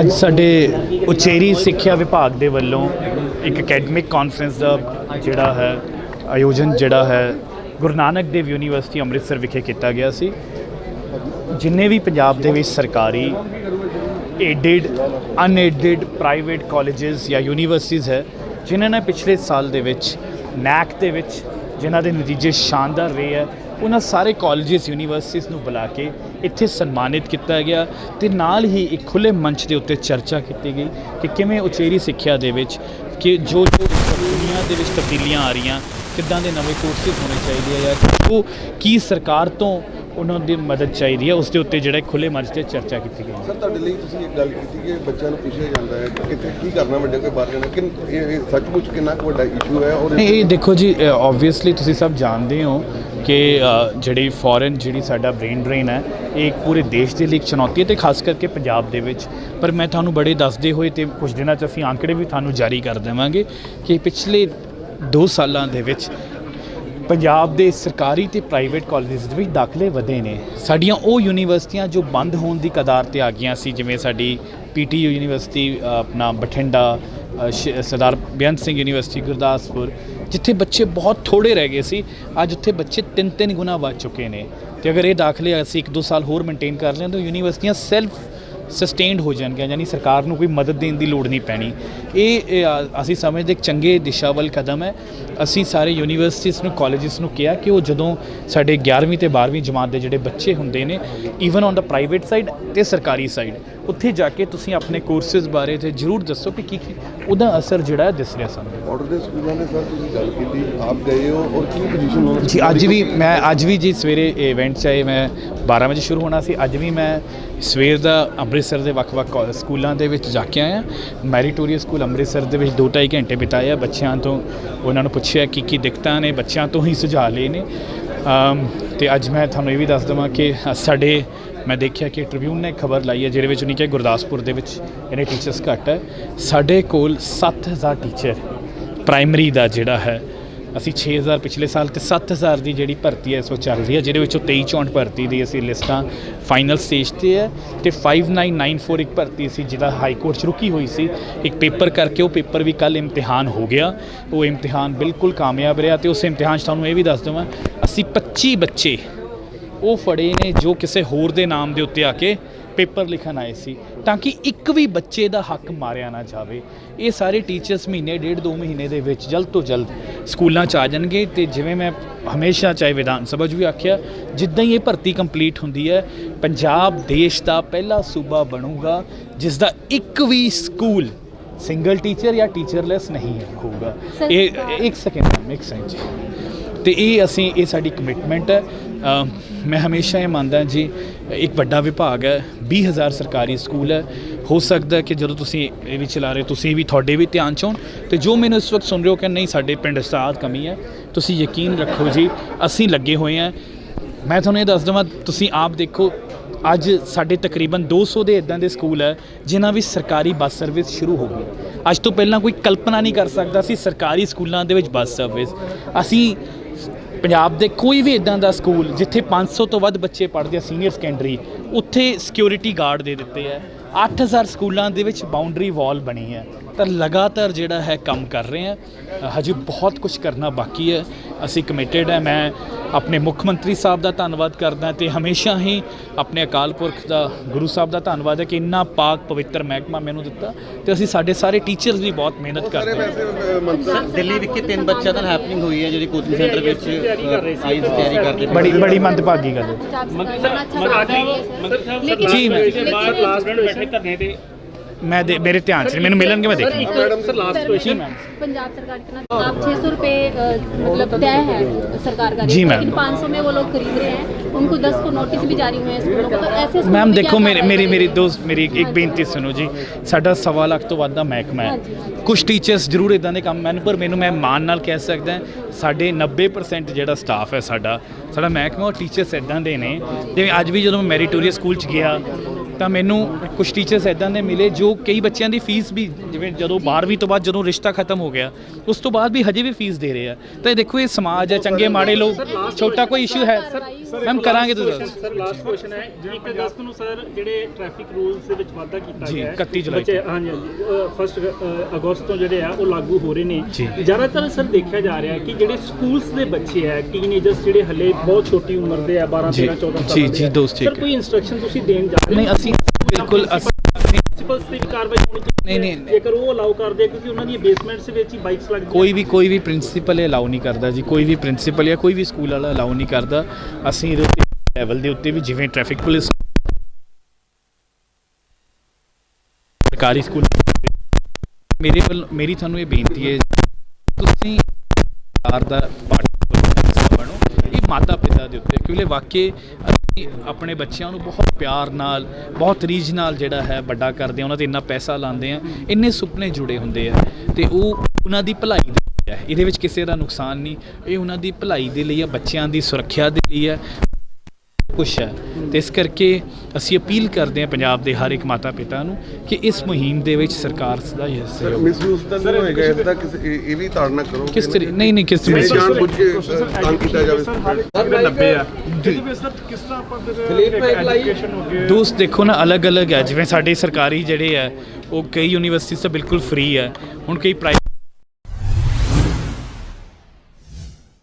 ਅੱਜ ਸਾਡੇ ਉਚੇਰੀ ਸਿੱਖਿਆ ਵਿਭਾਗ ਦੇ ਵੱਲੋਂ ਇੱਕ ਅਕੈਡਮਿਕ ਕਾਨਫਰੰਸ ਦਾ ਜਿਹੜਾ ਹੈ, ਆਯੋਜਨ ਜਿਹੜਾ ਹੈ, ਗੁਰੂ ਨਾਨਕ ਦੇਵ ਯੂਨੀਵਰਸਿਟੀ ਅੰਮ੍ਰਿਤਸਰ ਵਿਖੇ ਕੀਤਾ ਗਿਆ ਸੀ। ਜਿੰਨੇ ਵੀ ਪੰਜਾਬ ਦੇ ਵਿੱਚ ਸਰਕਾਰੀ ਏਡਡ ਅਨਏਡਡ ਪ੍ਰਾਈਵੇਟ ਕਾਲਜਸ ਜਾਂ ਯੂਨੀਵਰਸਿਟੀਜ਼ ਹੈ, ਜਿਨ੍ਹਾਂ ਨੇ ਪਿਛਲੇ ਸਾਲ ਦੇ ਵਿੱਚ ਨੈਕ ਦੇ ਵਿੱਚ, ਜਿਨ੍ਹਾਂ ਦੇ ਨਤੀਜੇ ਸ਼ਾਨਦਾਰ ਰਹੇ ਹੈ, ਉਹਨਾਂ ਸਾਰੇ ਕਾਲਜਸ ਯੂਨੀਵਰਸਿਟੀਜ਼ ਨੂੰ ਬੁਲਾ ਕੇ ਇੱਥੇ ਸਨਮਾਨਿਤ ਕੀਤਾ ਗਿਆ ਤੇ ਨਾਲ ਹੀ ਇੱਕ ਖੁੱਲੇ ਮੰਚ ਦੇ ਉੱਤੇ ਚਰਚਾ ਕੀਤੀ ਗਈ ਕਿ ਕਿਵੇਂ ਉਚੇਰੀ ਸਿੱਖਿਆ ਦੇ ਵਿੱਚ ਕਿ ਜੋ ਜੋ ਦੁਨੀਆ ਦੇ ਵਿੱਚ ਤਬਦੀਲੀਆਂ ਆ ਰਹੀਆਂ ਕਿੱਦਾਂ ਦੇ ਨਵੇਂ ਕੋਰਸਿਸ ਹੋਣੇ ਚਾਹੀਦੇ ਆ ਜਾਂ ਉਹ ਕੀ ਸਰਕਾਰ ਤੋਂ ਉਹਨਾਂ ਦੀ ਮਦਦ ਚਾਹੀਦੀ ਹੈ ਉਸ ਦੇ ਉੱਤੇ ਜਿਹੜਾ ਖੁੱਲੇ ਮੰਚ ਤੇ ਚਰਚਾ ਕੀਤੀ ਗਈ। ਸਰ ਤੁਹਾਡੇ ਲਈ ਤੁਸੀਂ ਇੱਕ ਗੱਲ ਕੀਤੀ ਕਿ ਬੱਚਿਆਂ ਨੂੰ ਪੁੱਛਿਆ ਜਾਂਦਾ ਹੈ ਕਿ ਇੱਥੇ ਕੀ ਕਰਨਾ ਵੱਡੇ ਕੋਈ ਬਾਹਰ ਜਾਣਾ ਕਿ ਇਹ ਸੱਚਮੁੱਚ ਕਿੰਨਾ ਵੱਡਾ ਇਸ਼ੂ ਹੈ ਔਰ ਇਹ ਦੇਖੋ ਜੀ ਆਬਵੀਅਸਲੀ ਤੁਸੀਂ ਸਭ ਜਾਣਦੇ ਹੋ ਕਿ ਜਿਹੜੀ ਫੋਰਨ ਜਿਹੜੀ ਸਾਡਾ ਬ੍ਰੇਨ ਡਰੇਨ ਹੈ, ਇਹ ਇੱਕ ਪੂਰੇ ਦੇਸ਼ ਦੇ ਲਈ ਇੱਕ ਚੁਣੌਤੀ ਹੈ ਤੇ ਖਾਸ ਕਰਕੇ ਪੰਜਾਬ ਦੇ ਵਿੱਚ। ਪਰ ਮੈਂ ਤੁਹਾਨੂੰ ਬੜੇ ਦੱਸਦੇ ਹੋਏ ਤੇ ਕੁਝ ਦਿਨਾਂ 'ਚ ਅਸੀਂ ਆંકੜੇ ਵੀ ਤੁਹਾਨੂੰ ਜਾਰੀ ਕਰ ਦੇਵਾਂਗੇ ਕਿ ਪਿਛਲੇ 2 ਸਾਲਾਂ ਦੇ ਵਿੱਚ ਪੰਜਾਬ ਦੇ ਸਰਕਾਰੀ ਤੇ ਪ੍ਰਾਈਵੇਟ ਕਾਲਜਸ ਦੇ ਵਿੱਚ ਦਾਖਲੇ ਵਧੇ ਨੇ। ਸਾਡੀਆਂ ਉਹ ਯੂਨੀਵਰਸਿਟੀਆਂ ਜੋ ਬੰਦ ਹੋਣ ਦੀ ਕਦਾਰ ਤੇ ਆ ਗਈਆਂ ਸੀ, ਜਿਵੇਂ ਸਾਡੀ ਪੀਟੀਯੂ ਯੂਨੀਵਰਸਿਟੀ ਆਪਣਾ ਬਠਿੰਡਾ ਸਰਦਾਰ ਬੇਅੰਤ ਸਿੰਘ ਯੂਨੀਵਰਸਿਟੀ, ਗੁਰਦਾਸਪੁਰ, ਜਿੱਥੇ ਬੱਚੇ ਬਹੁਤ ਥੋੜੇ ਰਹਿ ਗਏ ਸੀ, ਅੱਜ ਉੱਥੇ ਬੱਚੇ ਤਿੰਨ ਤਿੰਨ ਗੁਣਾ ਵੱਧ ਚੁੱਕੇ ਨੇ। ਤੇ ਅਗਰ ਇਹ ਦਾਖਲੇ ਅਸੀਂ ਇੱਕ ਦੋ ਸਾਲ ਹੋਰ ਮੇਨਟੇਨ ਕਰ ਲੈਣ ਤਾਂ ਯੂਨੀਵਰਸਿਟੀਆਂ ਸੈਲਫ ਸਸਟੇਨਡ ਹੋ ਜਾਣਗੀਆਂ ਯਾਨੀ ਸਰਕਾਰ ਨੂੰ ਕੋਈ ਮਦਦ ਦੇਣ ਦੀ ਲੋੜ ਨਹੀਂ ਪੈਣੀ। ਇਹ ਅਸੀਂ ਸਮਝਦੇ ਇੱਕ ਚੰਗੇ ਦਿਸ਼ਾ ਵੱਲ ਕਦਮ ਹੈ। ਅਸੀਂ ਸਾਰੇ ਯੂਨੀਵਰਸਿਟੀਜ਼ ਨੂੰ ਕਾਲਜਸ ਨੂੰ ਕਿਹਾ ਕਿ ਉਹ ਜਦੋਂ ਸਾਡੇ 11ਵੀਂ ਤੇ 12ਵੀਂ ਜਮਾਤ ਦੇ ਜਿਹੜੇ ਬੱਚੇ ਹੁੰਦੇ ਨੇ even on the private side ਤੇ ਸਰਕਾਰੀ ਸਾਈਡ ਉੱਥੇ ਜਾ ਕੇ ਤੁਸੀਂ ਆਪਣੇ ਕੋਰਸਸ ਬਾਰੇ ਤੇ ਜ਼ਰੂਰ ਦੱਸੋ ਕਿ ਕੀ ਕੀ ਉਹਦਾ ਅਸਰ ਜਿਹੜਾ ਹੈ ਦਿਸ ਰਿਹਾ ਸਾਨੂੰ। ਬਾਰਡਰ ਦੇ ਸਕੂਲਾਂ ਦੇ ਸਰ ਤੁਸੀਂ ਗੱਲ ਕੀਤੀ ਆਪ ਗਏ ਹੋ ਔਰ ਕੀ ਪੋਜੀਸ਼ਨ ਹੋ? ਜੀ ਅੱਜ ਵੀ ਮੈਂ ਅੱਜ ਵੀ ਜੀ ਸਵੇਰੇ ਇਵੈਂਟ ਚਾਹੇ ਮੈਂ 12 ਵਜੇ ਸ਼ੁਰੂ ਹੋਣਾ ਸੀ ਅੱਜ ਵੀ ਮੈਂ ਸਵੇਰ ਦਾ ਅੰਮ੍ਰਿਤਸਰ ਦੇ ਵੱਖ-ਵੱਖ ਕਾ- ਸਕੂਲਾਂ ਦੇ ਵਿੱਚ ਜਾ ਕੇ ਆਇਆ ਮੈਰੀਟੋਰੀਅਸ ਸਕੂਲ ਅੰਮ੍ਰਿਤਸਰ ਦੇ ਵਿੱਚ 2.5 ਘੰਟੇ ਬਿਤਾਏ ਆ। ਬੱਚਿਆਂ ਤੋਂ ਉਹਨਾਂ ਨੂੰ ਪੁੱਛਿਆ ਕੀ ਕੀ ਦਿੱਕਤਾਂ ਨੇ ਬੱਚਿਆਂ ਤੋਂ ਹੀ ਸੁਝਾਅ ਲਏ ਨੇ। ਅਮ, ਤੇ ਅੱਜ ਮੈਂ ਤੁਹਾਨੂੰ ਇਹ ਵੀ ਦੱਸ ਦਵਾਂ ਕਿ ਸਾਡੇ ਮੈਂ ਦੇਖਿਆ ਕਿ ਟ੍ਰਿਬਿਊਨ ਨੇ ਖਬਰ ਲਾਈ ਹੈ ਜਿਹਦੇ ਵਿੱਚ ਉਹਨੇ ਕਿਹਾ ਗੁਰਦਾਸਪੁਰ ਦੇ ਵਿੱਚ ਇਹਨੇ ਟੀਚਰਸ ਘੱਟ ਹੈ। ਸਾਡੇ ਕੋਲ 7000 ਟੀਚਰ ਪ੍ਰਾਇਮਰੀ ਦਾ ਜਿਹੜਾ ਹੈ ਅਸੀਂ 6000 ਪਿਛਲੇ ਸਾਲ ਤੇ 7000 ਦੀ ਜਿਹੜੀ ਭਰਤੀ ਹੈ, ਇਸ ਵਕਤ ਚੱਲ ਰਹੀ ਹੈ, ਜਿਹਦੇ ਵਿੱਚੋਂ 23 ਚੌਂਹਠ ਭਰਤੀ ਦੀ ਅਸੀਂ ਲਿਸਟਾਂ ਫਾਈਨਲ ਸਟੇਜ ਤੇ ਹੈ ਤੇ 5994 ਇੱਕ ਭਰਤੀ ਸੀ, ਜਿਹਦਾ ਹਾਈ ਕੋਰਟ 'ਚ ਰੁਕੀ ਹੋਈ ਸੀ। ਇੱਕ ਪੇਪਰ ਕਰਕੇ ਉਹ ਪੇਪਰ ਵੀ ਕੱਲ ਇਮਤਿਹਾਨ ਹੋ ਗਿਆ। ਉਹ ਇਮਤਿਹਾਨ ਬਿਲਕੁਲ ਕਾਮਯਾਬ ਰਿਹਾ ਤੇ ਉਸ ਇਮਤਿਹਾਨ 'ਚ ਤੁਹਾਨੂੰ ਇਹ ਵੀ ਦੱਸ ਦਵਾਂ, ਅਸੀਂ 25 ਬੱਚੇ ਉਹ ਫੜੇ ਨੇ ਜੋ ਕਿਸੇ ਹੋਰ ਦੇ ਨਾਮ ਦੇ ਉੱਤੇ ਆ ਕੇ ਪੇਪਰ ਲਿਖਣ ਆਏ ਸੀ ਤਾਂ ਕਿ ਇੱਕ ਵੀ ਬੱਚੇ ਦਾ ਹੱਕ ਮਾਰਿਆ ਨਾ ਜਾਵੇ। ਇਹ ਸਾਰੇ ਟੀਚਰਸ ਮਹੀਨੇ ਡੇਢ ਦੋ ਮਹੀਨੇ ਦੇ ਵਿੱਚ ਜਲਦ ਤੋਂ ਜਲਦ ਸਕੂਲਾਂ 'ਚ ਆ ਜਾਣਗੇ ਤੇ ਜਿਵੇਂ ਮੈਂ ਹਮੇਸ਼ਾ ਚਾਹੇ ਵਿਧਾਨ ਸਭਾ 'ਚ ਵੀ ਆਖਿਆ ਜਿੱਦਾਂ ਹੀ ਇਹ ਭਰਤੀ ਕੰਪਲੀਟ ਹੁੰਦੀ ਹੈ ਪੰਜਾਬ ਦੇਸ਼ ਦਾ ਪਹਿਲਾ ਸੂਬਾ ਬਣੂਗਾ ਜਿਸ ਦਾ ਇੱਕ ਵੀ ਸਕੂਲ ਸਿੰਗਲ ਟੀਚਰ ਜਾਂ ਟੀਚਰਲੈਸ ਨਹੀਂ ਹੋਊਗਾ। ਇਹ ਇੱਕ ਸੈਕਿੰਡ ਇੱਕ ਸੈਕਿੰਡ ਤੇ ਇਹ ਅਸੀਂ ਇਹ ਸਾਡੀ ਕਮਿਟਮੈਂਟ ਹੈ। ਮੈਂ ਹਮੇਸ਼ਾ ਇਹ ਮੰਨਦਾ ਜੀ ਇੱਕ ਵੱਡਾ ਵਿਭਾਗ ਹੈ 20000 ਸਰਕਾਰੀ ਸਕੂਲ ਹੈ। ਹੋ ਸਕਦਾ ਕਿ ਜਦੋਂ ਤੁਸੀਂ ਇਹ ਵੀ ਚਲਾ ਰਹੇ ਹੋ, ਤੁਸੀਂ ਵੀ ਤੁਹਾਡੇ ਵੀ ਧਿਆਨ ਚ ਹੋਣ ਤੇ ਜੋ ਮੈਨੂੰ ਇਸ ਵਕਤ ਸੁਣ ਰਹੇ ਹੋ ਕਿ ਨਹੀਂ ਸਾਡੇ ਪਿੰਡ ਸਾਧ ਕਮੀ ਹੈ। ਤੁਸੀਂ ਯਕੀਨ ਰੱਖੋ ਜੀ ਅਸੀਂ ਲੱਗੇ ਹੋਏ ਹਾਂ। ਮੈਂ ਤੁਹਾਨੂੰ ਇਹ ਦੱਸ ਦਵਾਂ ਤੁਸੀਂ ਆਪ ਦੇਖੋ ਅੱਜ ਸਾਡੇ ਤਕਰੀਬਨ 200 ਦੇ ਇਦਾਂ ਦੇ ਸਕੂਲ ਹੈ ਜਿਨ੍ਹਾਂ ਵਿੱਚ ਸਰਕਾਰੀ ਬੱਸ ਸਰਵਿਸ ਸ਼ੁਰੂ ਹੋ ਗਈ। ਅੱਜ ਤੋਂ ਪਹਿਲਾਂ ਕੋਈ ਕਲਪਨਾ ਨਹੀਂ ਕਰ ਸਕਦਾ ਸੀ ਸਰਕਾਰੀ ਸਕੂਲਾਂ ਦੇ ਵਿੱਚ ਬੱਸ ਸਰਵਿਸ। ਅਸੀਂ ਪੰਜਾਬ ਦੇ ਕੋਈ ਵੀ ਇਦਾਂ ਦਾ ਸਕੂਲ ਜਿੱਥੇ 500 ਤੋਂ ਵੱਧ ਬੱਚੇ ਪੜ੍ਹਦੇ ਆ ਸੀਨੀਅਰ ਸੈਕੰਡਰੀ ਉੱਥੇ ਸਿਕਿਉਰਿਟੀ ਗਾਰਡ ਦੇ ਦਿੱਤੇ ਆ। 8000 ਸਕੂਲਾਂ ਦੇ ਵਿੱਚ ਬਾਉਂਡਰੀ ਵਾਲ ਬਣੀ ਹੈ ਤਾਂ ਲਗਾਤਾਰ ਜਿਹੜਾ ਹੈ ਕੰਮ ਕਰ ਰਹੇ ਆ। ਹਜੇ ਬਹੁਤ ਕੁਝ ਕਰਨਾ ਬਾਕੀ ਹੈ। ਅਸੀਂ ਕਮਿਟਡ ਹੈ ਮੈਂ ਆਪਣੇ ਮੁੱਖ ਮੰਤਰੀ ਸਾਹਿਬ ਦਾ ਧੰਨਵਾਦ ਕਰਦਾ ਤੇ ਹਮੇਸ਼ਾ ਹੀ ਆਪਣੇ ਅਕਾਲ ਪੁਰਖ ਦਾ ਗੁਰੂ ਸਾਹਿਬ ਦਾ ਧੰਨਵਾਦ ਹੈ ਕਿ ਇੰਨਾ ਪਾਕ ਪਵਿੱਤਰ ਮਹਿਕਮਾ ਮੈਨੂੰ ਦਿੱਤਾ ਤੇ ਅਸੀਂ ਸਾਡੇ ਸਾਰੇ ਟੀਚਰਸ ਵੀ ਬਹੁਤ ਮਿਹਨਤ ਕਰਦੇ ਹਾਂ। ਦਿੱਲੀ ਵਿਖੇ ਤਿੰਨ ਬੱਚਿਆਂ ਨਾਲ ਹੈਪਨਿੰਗ ਹੋਈ ਹੈ ਜਿਹੜੀ ਕੋਚਿੰਗ ਸੈਂਟਰ ਵਿੱਚ ਆਈਸ ਤਿਆਰੀ ਕਰਦੇ ਬੜੀ ਬੜੀ ਮੰਦਭਾਗੀ ਗੱਲ ਹੈ। ਮੰਤਰੀ ਸਾਹਿਬ ਜੀ ਮੈਂ ਕਲਾਸ ਵਿੱਚ ਬੈਠੇ ਧਰਨੇ ਤੇ ਮੈਂ ਦੇ ਮੇਰੇ ਧਿਆਨ ਚ ਨਹੀਂ, ਮੈਨੂੰ ਮਿਲਣਗੇ ਮੈਂ ਦੇਖੂੰਗਾ madam, sir, last question. Punjab सरकार इतना आप 600 रुपए अ, मतलब तय है सरकार का जी, रेट, मैम। लेकिन 500 में वो लोग खरीद रहे हैं उनको 10 को नोटिस भी जारी हुए हैं स्कूलों को तो ऐसे स्कूलों ਮੈਮ में क्या ਦੇਖੋ ਮੇਰੀ कार्रवाई ਮੇਰੀ ਮੇਰੀ करेंगे? ਦੋਸਤ ਮੇਰੀ ਇੱਕ- ਇੱਕ ਬੇਨਤੀ ਸੁਣੋ ਜੀ ਸਾਡਾ ਸਵਾ ਲੱਖ ਤੋਂ ਵੱਧ ਦਾ ਮਹਿਕਮਾ ਹੈ ਹਾਂਜੀ, ਹਾਂਜੀ। ਕੁਝ ਟੀਚਰਸ ਜ਼ਰੂਰ ਇਦਾਂ ਦੇ ਕੰਮ ਮੈਨੂੰ ਪਰ ਮੈਨੂੰ ਮੈਂ ਮਾਣ ਨਾਲ ਕਹਿ ਸਕਦਾ ਸਾਡੇ 90% ਜਿਹੜਾ ਸਟਾਫ ਹੈ ਸਾਡਾ ਸਾਡਾ ਮਹਿਕਮਾ ਉਹ ਟੀਚਰਸ ਇਦਾਂ ਦੇ ਨੇ ਜਿਵੇਂ ਅੱਜ ਵੀ ਜਦੋਂ ਮੈਂ ਮੈਰੀਟੋਰੀਅਸ ਸਕੂਲ ਚ ਗਿਆ ਤਾਂ ਮੈਨੂੰ ਕੁਝ ਟੀਚਰਸ ਇਦਾਂ ਦੇ ਮਿਲੇ ਜੋ ਕਈ ਬੱਚਿਆਂ ਦੀ ਫੀਸ ਵੀ ਜਿਵੇਂ ਜਦੋਂ 12ਵੀਂ ਤੋਂ ਬਾਅਦ ਜਦੋਂ ਰਿਸ਼ਤਾ ਖਤਮ ਹੋ ਗਿਆ ਉਸ ਤੋਂ ਬਾਅਦ ਵੀ ਹਜੇ ਵੀ ਫੀਸ ਦੇ ਰਹੇ ਆ ਤਾਂ ਇਹ ਦੇਖੋ ਇਹ ਸਮਾਜ ਹੈ ਚੰਗੇ ਮਾੜੇ ਲੋਕ ਛੋਟਾ ਕੋਈ ਇਸ਼ੂ ਹੈ ਮੈਮ ਕਰਾਂਗੇ ਤੁਸੀਂ ਸਰ ਲਾਸਟ ਕੁਐਸਚਨ ਹੈ 1 ਅਗਸਤ ਨੂੰ ਸਰ ਜਿਹੜੇ ਟ੍ਰੈਫਿਕ ਰੂਲਸ ਦੇ ਵਿੱਚ ਵਾਧਾ ਕੀਤਾ ਜੀ, ਗਿਆ ਹੈ 31 ਜੁਲਾਈ ਬੱਚੇ ਹਾਂਜੀ ਹਾਂਜੀ ਫਸਟ ਅਗਸਤ ਤੋਂ ਜਿਹੜੇ ਆ ਉਹ ਲਾਗੂ ਹੋ ਰਹੇ ਨੇ ਜੀ। ਜ਼ਿਆਦਾਤਰ ਸਰ ਦੇਖਿਆ ਜਾ ਰਿਹਾ ਹੈ ਕਿ ਜਿਹੜੇ ਸਕੂਲਸ ਦੇ ਬੱਚੇ ਆ ਟੀਨੇਜਰਸ ਜਿਹੜੇ ਹਲੇ ਬਹੁਤ ਛੋਟੀ ਉਮਰ ਦੇ ਆ 12 ਜੀ, 13 14 ਸਾਲਾਂ ਜੀ, ਦੇ ਜੀ, ਆ। ਦੋਸਤ ਠੀਕ ਸਰ ਹੈ। ਕੋਈ ਇਨਸਟਰਕਸ਼ਨ ਤੁਸੀਂ ਦੇਣ ਜਾ ਰਹੇ ਨਹੀਂ ਅਸੀਂ ਬਿਲਕੁਲ ਪ੍ਰਿੰਸੀਪਲਸ ਤੇ ਕਾਰਵਾਈ ਹੋਣੀ ਚਾਹੀਦੀ ਨਹੀਂ, ਨਹੀਂ। ਜੇਕਰ ਉਹ ਅਲਾਉ ਕਰਦੇ ਕਿਉਂਕਿ ਉਹਨਾਂ ਦੀਆਂ ਬੇਸਮੈਂਟਸ ਵਿੱਚ ਹੀ ਬਾਈਕਸ ਲੱਗਦੀਆਂ ਕੋਈ ਵੀ ਕੋਈ ਵੀ ਪ੍ਰਿੰਸੀਪਲ ਅਲਾਉ ਨਹੀਂ ਕਰਦਾ ਜੀ। ਕੋਈ ਵੀ ਪ੍ਰਿੰਸੀਪਲ ਜਾਂ ਕੋਈ ਵੀ ਸਕੂਲ ਵਾਲਾ ਅਲਾਉ ਨਹੀਂ ਕਰਦਾ। ਅਸੀਂ ਇਹਦੇ ਉੱਤੇ ਲੈਵਲ ਦੇ ਉੱਤੇ ਵੀ ਜਿਵੇਂ ਟ੍ਰੈਫਿਕ ਪੁਲਿਸ ਸਰਕਾਰੀ ਸਕੂਲ ਮੇਰੇ ਵੱਲ ਮੇਰੀ ਤੁਹਾਨੂੰ ਇਹ ਬੇਨਤੀ ਹੈ ਤੁਸੀਂ ਸਰਕਾਰ ਦਾ ਪਾਰਟੀ ਬਣੋ ਇਹ ਮਾਤਾ ਪਿਤਾ ਦੇ ਉੱਤੇ ਕਿਉਂਕਿ ਵਾਕਈ ਆਪਣੇ ਬੱਚਿਆਂ ਨੂੰ ਬਹੁਤ ਪਿਆਰ ਨਾਲ, ਬਹੁਤ ਰੀਝ ਨਾਲ ਜਿਹੜਾ ਹੈ ਵੱਡਾ ਕਰਦੇ ਆ, ਉਹਨਾਂ ਤੇ ਇੰਨਾ ਪੈਸਾ ਲਾਉਂਦੇ ਆ, ਇੰਨੇ ਸੁਪਨੇ ਜੁੜੇ ਹੁੰਦੇ ਆ ਤੇ ਉਹ ਉਹਨਾਂ ਦੀ ਭਲਾਈ ਦੇ ਹੈ। ਇਹਦੇ ਵਿੱਚ ਕਿਸੇ ਦਾ ਨੁਕਸਾਨ ਨਹੀਂ। ਇਹ ਉਹਨਾਂ ਦੀ ਭਲਾਈ ਦੇ ਲਈ ਹੈ ਬੱਚਿਆਂ ਦੀ ਸੁਰੱਖਿਆ ਦੇ ਲਈ ਹੈ। ਕੁਛ ਹੈ। ਤੇ ਇਸ ਕਰਕੇ ਅਸੀਂ ਅਪੀਲ ਕਰਦੇ ਹਾਂ ਪੰਜਾਬ ਦੇ ਹਰ ਇੱਕ ਮਾਤਾ ਪਿਤਾ ਨੂੰ ਕਿ ਇਸ ਮੁਹਿੰਮ ਦੇ ਵਿੱਚ ਸਰਕਾਰ ਹੀ ਮਿਸਯੂਜ਼ ਤਾਂ ਨਹੀਂ ਹੋਏਗਾ ਇਸ ਦਾ ਕਿਸੇ ਇਹ ਇਹ ਵੀ ਤਾੜਨਾ ਕਰੋ ਕਿਸ ਤਰੀਕੇ ਨਹੀਂ ਨਹੀਂ ਕਿਸ ਤਰੀਕੇ ਜਾਣ ਬੁੱਝ ਕੇ ਅ, ਤੰਗ ਕੀਤਾ ਜਾਵੇ। ਦੋਸਤ ਦੇਖੋ ਨਾ ਅਲੱਗ-ਅਲੱਗ ਹੈ। ਜਿਵੇਂ ਸਾਡੇ ਸਰਕਾਰੀ ਜਿਹੜੇ ਹੈ ਉਹ ਕਈ ਯੂਨੀਵਰਸਿਟੀਜ਼ ਤਾਂ ਬਿਲਕੁਲ ਫ੍ਰੀ ਹੈ। ਹੁਣ ਕਈ ਪ੍ਰਾਈਵੇਟ